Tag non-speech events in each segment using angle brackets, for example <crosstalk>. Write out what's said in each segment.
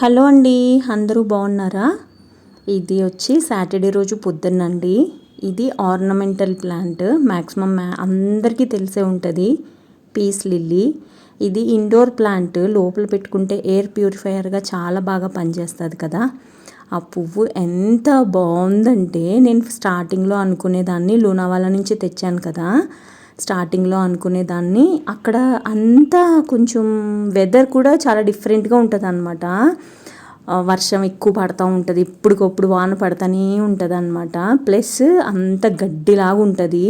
Hello అండి అందరూ బాగున్నారా? ఇది వచ్చి సాటర్డే రోజు పొద్దున్నండి. ఇది ఆర్నమెంటల్ ప్లాంట్ మ్యాక్సిమం అందరికీ తెలిసే ఉంటుంది పీస్ లిల్లీ. ఇది ఇండోర్ ప్లాంట్ లోపల పెట్టుకుంటే ఎయిర్ ప్యూరిఫైయర్గా చాలా బాగా పనిచేస్తుంది కదా. ఆ పువ్వు ఎంత బాగుందంటే నేను స్టార్టింగ్లో అనుకునేదాన్ని లూనావాలా నుంచి తెచ్చాను కదా. స్టార్టింగ్లో అనుకునేదాన్ని. అక్కడ అంతా కొంచెం వెదర్ కూడా చాలా డిఫరెంట్గా ఉంటుంది అనమాట వర్షం ఎక్కువ పడుతూ ఉంటుంది. ఇప్పటికప్పుడు వాన పడుతూనే ఉంటుంది అనమాట ప్లస్ అంత గడ్డిలాగా ఉంటుంది.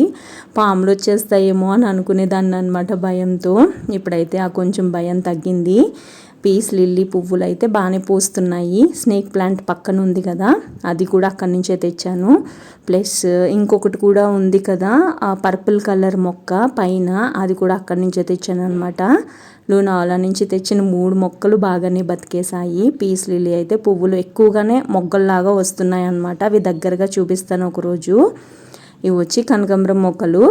పాములు వచ్చేస్తాయేమో అని అనుకునేదాన్ని అనమాట భయంతో. ఇప్పుడైతే ఆ కొంచెం భయం తగ్గింది. పీస్ లిల్లీ పువ్వులు అయితే బాగానే పూస్తున్నాయి. స్నేక్ ప్లాంట్ పక్కన ఉంది కదా అది కూడా అక్కడి నుంచే తెచ్చాను. ప్లస్ ఇంకొకటి కూడా ఉంది కదా ఆ పర్పుల్ కలర్ మొక్క పైన అది కూడా అక్కడి నుంచే తెచ్చాను అనమాట లూనావాలా నుంచి తెచ్చిన మూడు మొక్కలు బాగానే బతికేసాయి పీస్ లిల్లీ అయితే పువ్వులు ఎక్కువగానే మొగ్గల్లాగా వస్తున్నాయి అనమాట అవి దగ్గరగా చూపిస్తాను ఒకరోజు. ఇవి వచ్చి కనకాంబరం మొక్కలు.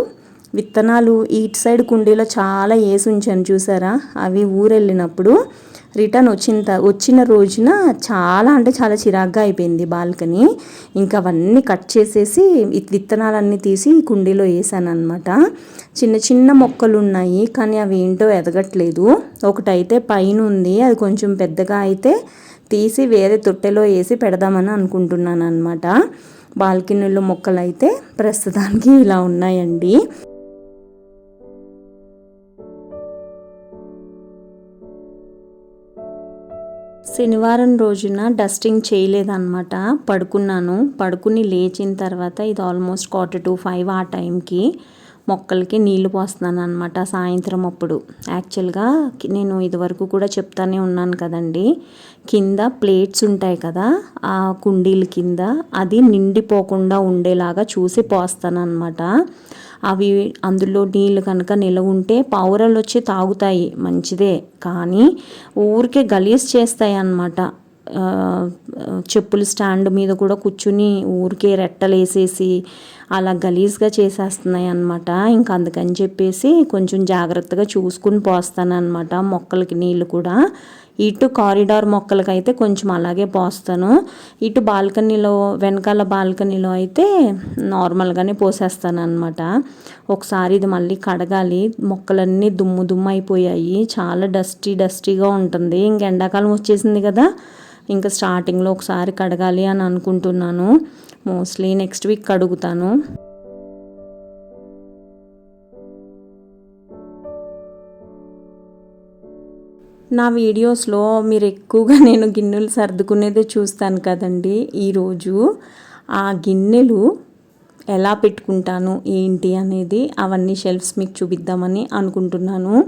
విత్తనాలు ఇటు సైడ్ కుండీలో చాలా వేసి ఉంచాను చూసారా? అవి ఊరెళ్ళినప్పుడు రిటర్న్ వచ్చిన వచ్చిన రోజున చాలా అంటే చాలా చిరాగ్గా అయిపోయింది బాల్కనీ. ఇంకా అవన్నీ కట్ చేసేసి విత్తనాలన్నీ తీసి కుండీలో వేసాను అనమాట చిన్న చిన్న మొక్కలు ఉన్నాయి కానీ అవి ఏంటో ఎదగట్లేదు. ఒకటైతే పైన ఉంది అది కొంచెం పెద్దగా అయితే తీసి వేరే తొట్టెలో వేసి పెడదామని అనుకుంటున్నాను అనమాట బాల్కనీలో మొక్కలు అయితే ప్రస్తుతానికి ఇలా ఉన్నాయండి. శనివారం రోజున డస్టింగ్ చేయలేదన్నమాట. పడుకున్నాను. పడుకుని లేచిన తర్వాత ఇది ఆల్మోస్ట్ క్వార్టర్ టు ఫైవ్ ఆ టైంకి మొక్కలకి నీళ్ళు పోస్తున్నాను అనమాట సాయంత్రం అప్పుడు. యాక్చువల్గా నేను ఇదివరకు కూడా చెప్తానే ఉన్నాను కదండి. కింద ప్లేట్స్ ఉంటాయి కదా ఆ కుండీల కింద అది నిండిపోకుండా ఉండేలాగా చూసి పోస్తాను అనమాట అవి అందులో నీళ్ళు కనుక నిలవ ఉంటే పావురాలు వచ్చి తాగుతాయి మంచిదే. కానీ ఊరికే గలీజ్ చేస్తాయి అన్నమాట. చెప్పుల స్టాండ్ మీద కూడా కూర్చుని ఊరికే రెట్టలేసేసి అలా గలీజ్గా చేసేస్తున్నాయి అనమాట ఇంకా అందుకని చెప్పేసి కొంచెం జాగ్రత్తగా చూసుకుని పోస్తానమాట మొక్కలకి నీళ్ళు కూడా. ఇటు కారిడార్ మొక్కలకి అయితే కొంచెం అలాగే పోస్తాను. ఇటు బాల్కనీలో వెనకాల బాల్కనీలో అయితే నార్మల్గానే పోసేస్తాను అనమాట ఒకసారి ఇది మళ్ళీ కడగాలి. మొక్కలన్నీ దుమ్ము దుమ్ము అయిపోయాయి. చాలా డస్టీ డస్టీగా ఉంటుంది. ఇంక ఎండాకాలం వచ్చేసింది కదా. ఇంకా స్టార్టింగ్లో ఒకసారి కడగాలి అని అనుకుంటున్నాను. మోస్ట్లీ నెక్స్ట్ వీక్ కడుగుతాను. నా వీడియోస్లో మీరు ఎక్కువగా నేను గిన్నెలు సర్దుకునేదే చూస్తాను కదండి ఈరోజు. ఆ గిన్నెలు ఎలా పెట్టుకుంటాను ఏంటి అనేది అవన్నీ షెల్ఫ్స్ మీకు చూపిద్దామని అనుకుంటున్నాను.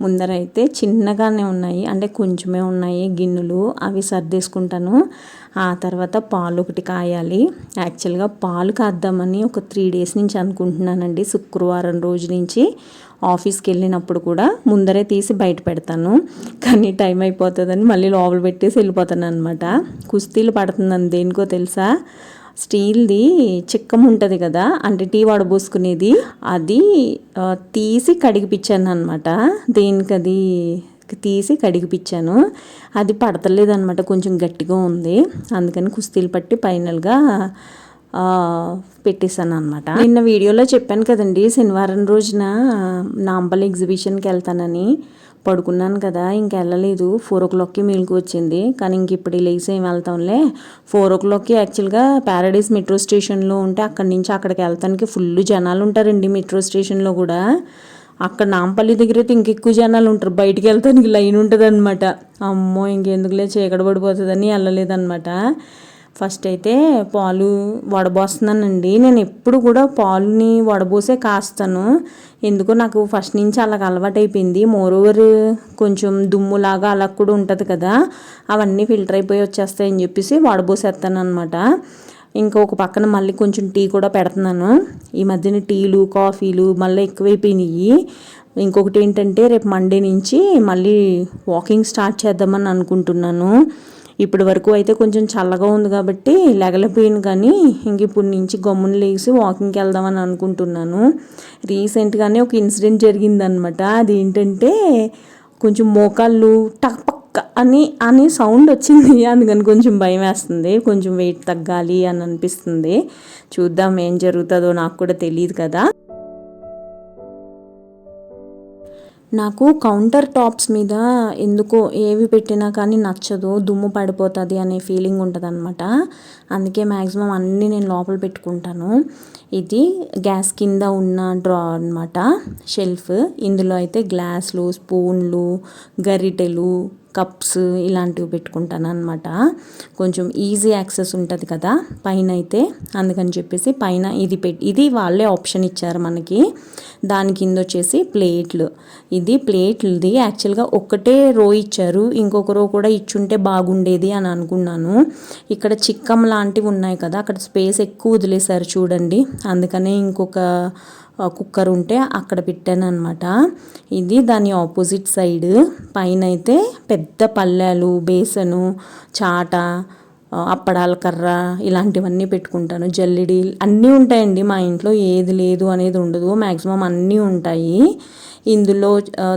ముందరైతే చిన్నగానే ఉన్నాయి. అంటే కొంచెమే ఉన్నాయి గిన్నెలు అవి సర్దేసుకుంటాను. ఆ తర్వాత పాలు ఒకటి కాయాలి. యాక్చువల్గా పాలు కాద్దామని ఒక త్రీ డేస్ నుంచి అనుకుంటున్నానండి. శుక్రవారం రోజు నుంచి ఆఫీస్కి వెళ్ళినప్పుడు కూడా ముందరే తీసి బయట పెడతాను. కానీ టైం అయిపోతుందని మళ్ళీ లోపల పెట్టేసి వెళ్ళిపోతాను అనమాట కుస్తీలు పడుతుందని దేనికో తెలుసా? స్టీల్ది చిక్కం ఉంటుంది కదా అంటే టీ వడబోసుకునేది అది తీసి కడిగిపించాను అనమాట దేనికి అది తీసి కడిగిపించాను అది పడతలేదనమాట కొంచెం గట్టిగా ఉంది. అందుకని కుస్తీలు పట్టి ఫైనల్గా పెట్టేశాను అనమాట నిన్న వీడియోలో చెప్పాను కదండి శనివారం రోజున నాంపల్ ఎగ్జిబిషన్కి వెళ్తానని. పడుకున్నాను కదా ఇంక వెళ్ళలేదు. ఫోర్ ఓ క్లాక్కి మేలుకు వచ్చింది. కానీ ఇంక ఇప్పుడు లేచి ఏం వెళ్తాంలే. ఫోర్ ఓ క్లాక్కి యాక్చువల్గా ప్యారడైస్ మెట్రో స్టేషన్లో ఉంటే అక్కడి నుంచి అక్కడికి వెళ్తానికి ఫుల్ జనాలు ఉంటారండి మెట్రో స్టేషన్లో కూడా. అక్కడ నాంపల్లి దగ్గర అయితే ఇంకెక్కువ జనాలు ఉంటారు. బయటికి వెళ్తానికి లైన్ ఉంటుంది అనమాట అమ్మో ఇంకెందుకులే చీకటి పడిపోతుందని వెళ్ళలేదన్నమాట. ఫస్ట్ అయితే పాలు వడబోస్తున్నానండి. నేను ఎప్పుడు కూడా పాలుని వడబోసే కాస్తాను. ఎందుకో నాకు ఫస్ట్ నుంచి అలాగ అలవాటు అయిపోయింది మోరోవర్ కొంచెం దుమ్ములాగా అలా కూడా ఉంటుంది కదా అవన్నీ ఫిల్టర్ అయిపోయి వచ్చేస్తాయని చెప్పేసి వడబోసేస్తాను అనమాట ఇంకొక పక్కన మళ్ళీ కొంచెం టీ కూడా పెడుతున్నాను. ఈ మధ్యన టీలు కాఫీలు మళ్ళీ ఎక్కువైపోయినాయి. ఇంకొకటి ఏంటంటే రేపు మండే నుంచి మళ్ళీ వాకింగ్ స్టార్ట్ చేద్దామని అనుకుంటున్నాను. ఇప్పటి వరకు అయితే కొంచెం చల్లగా ఉంది కాబట్టి లెగలిపోయింది కానీ ఇంక ఇప్పుడు నుంచి గమ్మున లేచి వాకింగ్కి వెళ్దామని అనుకుంటున్నాను. రీసెంట్గానే ఒక ఇన్సిడెంట్ జరిగిందనమాట అది ఏంటంటే కొంచెం మోకాళ్ళు టక్ అని అని సౌండ్ వచ్చింది. <laughs> అందుకని కొంచెం భయం వేస్తుంది. కొంచెం వెయిట్ తగ్గాలి అని అనిపిస్తుంది. చూద్దాం ఏం జరుగుతుందో నాకు కూడా తెలియదు కదా. నాకు కౌంటర్ టాప్స్ మీద ఎందుకో ఏవి పెట్టినా కానీ నచ్చదు దుమ్ము పడిపోతుంది అనే ఫీలింగ్ ఉంటుంది అనమాట అందుకే మ్యాక్సిమం అన్నీ నేను లోపల పెట్టుకుంటాను. ఇది గ్యాస్ కింద ఉన్న డ్రా అనమాట షెల్ఫ్ ఇందులో అయితే గ్లాసులు స్పూన్లు గరిటెలు కప్స్ ఇలాంటివి పెట్టుకుంటాను అనమాట కొంచెం ఈజీ యాక్సెస్ ఉంటుంది కదా పైన అయితే అందుకని చెప్పేసి పైన ఇది పెట్టి ఇది వాళ్ళే ఆప్షన్ ఇచ్చారు మనకి. దాని కింద వచ్చేసి ప్లేట్లు. ఇది ప్లేట్లది. యాక్చువల్గా ఒక్కటే రో ఇచ్చారు. ఇంకొక రో కూడా ఇచ్చుంటే బాగుండేది అని అనుకున్నాను. ఇక్కడ చిక్కం లాంటివి ఉన్నాయి కదా అక్కడ స్పేస్ ఎక్కువ వదిలేశారు చూడండి. అందుకనే ఇంకొక కుక్కర్ ఉంటే అక్కడ పెట్టాను అనమాట ఇది దాని ఆపోజిట్ సైడ్ పైన అయితే పెద్ద పల్లెలు బేసను చాట అప్పడాల కర్ర ఇలాంటివన్నీ పెట్టుకుంటాను. జల్లిడి అన్నీ ఉంటాయండి మా ఇంట్లో. ఏది లేదు అనేది ఉండదు. మ్యాక్సిమం అన్నీ ఉంటాయి. ఇందులో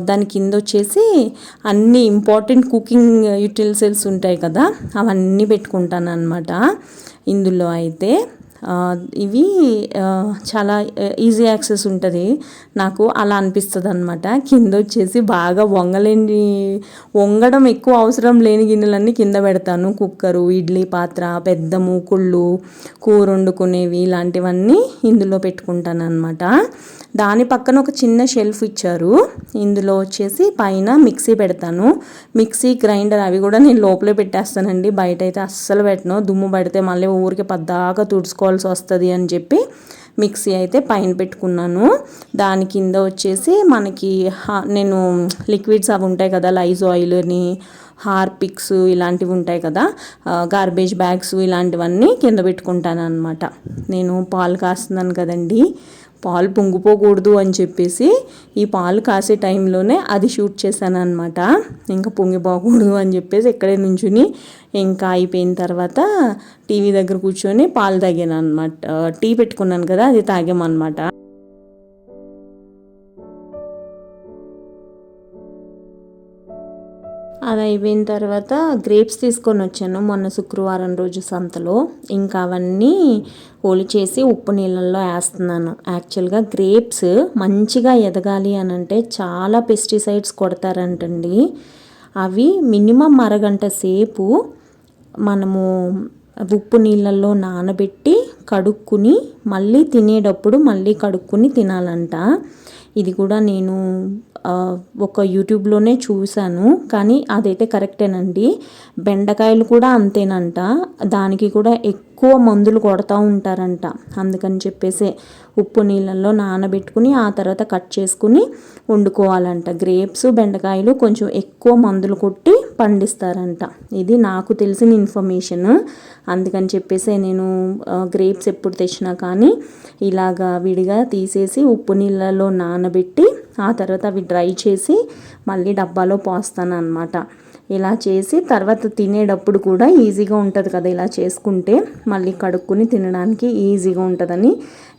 దాని కింద వచ్చేసి అన్ని ఇంపార్టెంట్ కుకింగ్ యూటిల్సిల్స్ ఉంటాయి కదా అవన్నీ పెట్టుకుంటాను అనమాట ఇందులో అయితే ఇవి చాలా ఈజీ యాక్సెస్ ఉంటుంది. నాకు అలా అనిపిస్తుంది అనమాట కింద వచ్చేసి బాగా వంగలేని వంగడం ఎక్కువ అవసరం లేని గిన్నెలన్నీ కింద పెడతాను. కుక్కరు ఇడ్లీ పాత్ర పెద్ద మూకుళ్ళు కూర వండుకునేవి ఇలాంటివన్నీ ఇందులో పెట్టుకుంటాను అనమాట దాని పక్కన ఒక చిన్న షెల్ఫ్ ఇచ్చారు. ఇందులో వచ్చేసి పైన మిక్సీ పెడతాను. మిక్సీ గ్రైండర్ అవి కూడా నేను లోపలే పెట్టేస్తానండి. బయట అయితే అస్సలు పెట్టను. దుమ్ము పడితే మళ్ళీ ఊరికి పద్దాకా తుడుచుకోవాల్సి వస్తుంది అని చెప్పి మిక్సీ అయితే పైన పెట్టుకున్నాను. దాని కింద వచ్చేసి మనకి నేను లిక్విడ్స్ అవి ఉంటాయి కదా లైజ్ ఆయిల్ అని హార్పిక్స్ ఇలాంటివి ఉంటాయి కదా గార్బేజ్ బ్యాగ్స్ ఇలాంటివన్నీ కింద పెట్టుకుంటాను అనమాట నేను పాలు కాస్తున్నాను కదండి పాలు పొంగిపోకూడదు అని చెప్పేసి ఈ పాలు కాసే టైంలోనే అది షూట్ చేశాను అనమాట ఇంకా పొంగిపోకూడదు అని చెప్పేసి ఇక్కడే నుంచుని ఇంకా అయిపోయిన తర్వాత టీవీ దగ్గర కూర్చొని పాలు తాగాను అనమాట టీ పెట్టుకున్నాను కదా అది తాగామన్నమాట. అది అయిపోయిన తర్వాత గ్రేప్స్ తీసుకొని వచ్చాను మొన్న శుక్రవారం రోజు సంతలో. ఇంకా అవన్నీ పోలి చేసి ఉప్పు నీళ్ళల్లో వేస్తున్నాను. యాక్చువల్గా గ్రేప్స్ మంచిగా ఎదగాలి అని అంటే చాలా పెస్టిసైడ్స్ కొడతారంటండి. అవి మినిమం అరగంట సేపు మనము ఉప్పు నీళ్ళల్లో నానబెట్టి కడుక్కుని మళ్ళీ తినేటప్పుడు మళ్ళీ కడుక్కుని తినాలంట. ఇది కూడా నేను ఒక యూట్యూబ్లోనే చూశాను కానీ అదైతే కరెక్టేనండి. బెండకాయలు కూడా అంతేనంట దానికి కూడా ఎక్కువ మందులు కొడతా ఉంటారంట. అందుకని చెప్పేసి ఉప్పు నీళ్ళల్లో నానబెట్టుకుని ఆ తర్వాత కట్ చేసుకుని వండుకోవాలంట. గ్రేప్స్ బెండకాయలు కొంచెం ఎక్కువ మందులు కొట్టి పండిస్తారంట. ఇది నాకు తెలిసిన ఇన్ఫర్మేషన్. అందుకని చెప్పేసి నేను గ్రేప్స్ ఎప్పుడు తెచ్చినా కానీ ఇలాగా విడిగా తీసేసి ఉప్పు నీళ్ళలో నానబెట్టి ఆ తర్వాత అవి డ్రై చేసి మళ్ళీ డబ్బాలో పోస్తాను అనమాట ఇలా చేసి తర్వాత తినేటప్పుడు కూడా ఈజీగా ఉంటుంది కదా ఇలా చేసుకుంటే. మళ్ళీ కడుక్కుని తినడానికి ఈజీగా ఉంటుందని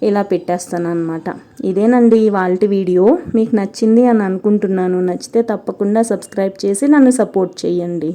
ఇలా పెట్టేస్తాను అనమాట ఇదేనండి వాళ్ళ వీడియో. మీకు నచ్చింది అని అనుకుంటున్నాను. నచ్చితే తప్పకుండా సబ్స్క్రైబ్ చేసి నన్ను సపోర్ట్ చేయండి.